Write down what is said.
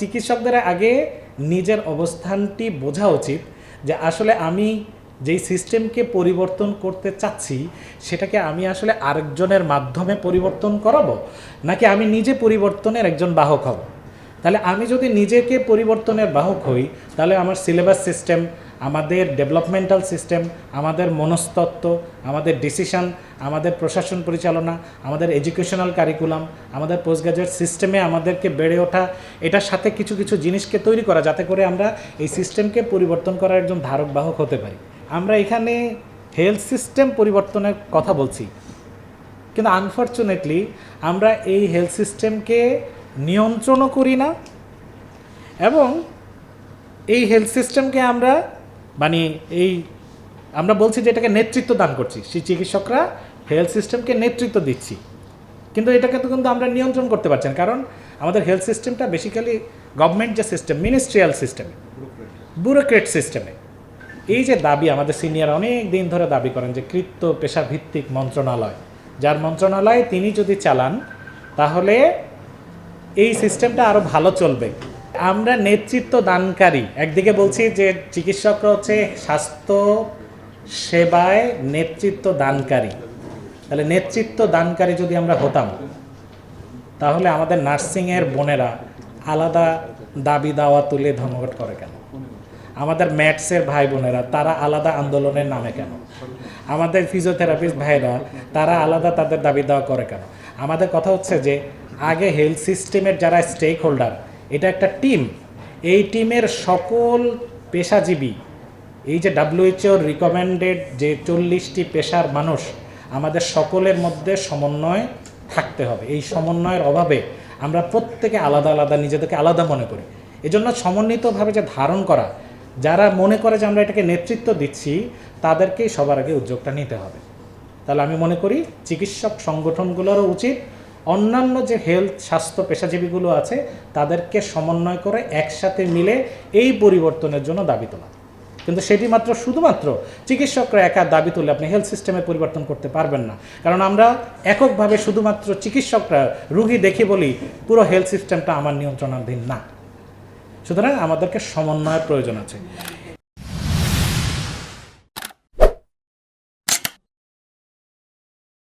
চিকিৎসকদের আগে নিজের অবস্থানটি বোঝা উচিত যে আসলে আমি যেই সিস্টেমকে পরিবর্তন করতে চাচ্ছি, সেটাকে আমি আসলে আরেকজনের মাধ্যমে পরিবর্তন করাবো, নাকি আমি নিজে পরিবর্তনের একজন বাহক হব? তাহলে আমি যদি নিজেকে পরিবর্তনের বাহক হই, তাহলে আমার সিলেবাস সিস্টেম আমাদের ডেভেলপমেন্টাল সিস্টেম, আমাদের মনস্তত্ত্ব, আমাদের ডিসিশন, আমাদের প্রশাসন পরিচালনা, আমাদের এডুকেশনাল কারিকুলাম, আমাদের পোস্ট গ্রাজুয়েট সিস্টেমে আমাদেরকে বেড়ে ওঠা, এটার সাথে কিছু কিছু জিনিসকে তৈরি করা যাতে করে আমরা এই সিস্টেমকে পরিবর্তন করার একজন ধারক বাহক হতে পারি। আমরা এখানে হেলথ সিস্টেম পরিবর্তনের কথা বলছি। কিন্তু আনফর্চুনেটলি আমরা এই হেলথ সিস্টেমকে নিয়ন্ত্রণও করি না এবং এই হেলথ সিস্টেমকে আমরা মানে এই আমরা বলছি যে এটাকে নেতৃত্ব দান করছি। সেই চিকিৎসকরা হেলথ সিস্টেমকে নেতৃত্ব দিচ্ছি। কিন্তু এটাকে তো কিন্তু আমরা নিয়ন্ত্রণ করতে পারছেন কারণ আমাদের হেলথ সিস্টেমটা বেসিক্যালি গভর্নমেন্ট যে সিস্টেম মিনিস্ট্রিয়াল সিস্টেমে ব্যুরোক্রেট সিস্টেমে এই যে দাবি আমাদের সিনিয়র অনেক দিন ধরে দাবি করেন যে কৃত্য পেশাভিত্তিক মন্ত্রণালয়। যার মন্ত্রণালয় তিনি যদি চালান, তাহলে এই সিস্টেমটা আরও ভালো চলবে। আমরা নেতৃত্ব দানকারী। একদিকে বলছি যে চিকিৎসকরা হচ্ছে স্বাস্থ্য সেবায় নেতৃত্ব দানকারী। তাহলে নেতৃত্ব দানকারী যদি আমরা হতাম, তাহলে আমাদের নার্সিংয়ের বোনেরা আলাদা দাবি দাওয়া তুলে ধর্মঘট করে কেন? আমাদের ম্যাটসের ভাই বোনেরা, তারা আলাদা আন্দোলনের নামে কেন? আমাদের ফিজিওথেরাপিস্ট ভাইরা, তারা আলাদা তাদের দাবি দাওয়া করে কেন? আমাদের কথা হচ্ছে যে, আগে হেলথ সিস্টেমের যারা স্টেক হোল্ডার এটা একটা টিম। এই টিমের সকল পেশাজীবী, এই যে ডাব্লিউএইচওর রিকমেন্ডেড যে চল্লিশটি পেশার মানুষ, আমাদের সকলের মধ্যে সমন্বয় থাকতে হবে। এই সমন্বয়ের অভাবে আমরা প্রত্যেকে আলাদা আলাদা নিজেদেরকে আলাদা মনে করি। এজন্য সমন্বিতভাবে যে ধারণ করা, যারা মনে করে যে আমরা এটাকে নেতৃত্ব দিচ্ছি, তাদেরকেই সবার আগে উদ্যোগটা নিতে হবে। তাহলে আমি মনে করি চিকিৎসক সংগঠনগুলোরও উচিত অন্যান্য যে হেলথ স্বাস্থ্য, পেশাজীবীগুলো আছে, তাদেরকে সমন্বয় করে একসাথে মিলে এই পরিবর্তনের জন্য দাবি তোলা। কিন্তু সেটি মাত্র শুধুমাত্র চিকিৎসকরা একা দাবি তুলে আপনি হেলথ সিস্টেমে পরিবর্তন করতে পারবেন না। কারণ আমরা এককভাবে শুধুমাত্র চিকিৎসকরা রুগী দেখে বলি, পুরো হেলথ সিস্টেমটা আমার নিয়ন্ত্রণাধীন না। সুতরাং আমাদেরকে সমন্বয়ের প্রয়োজন আছে।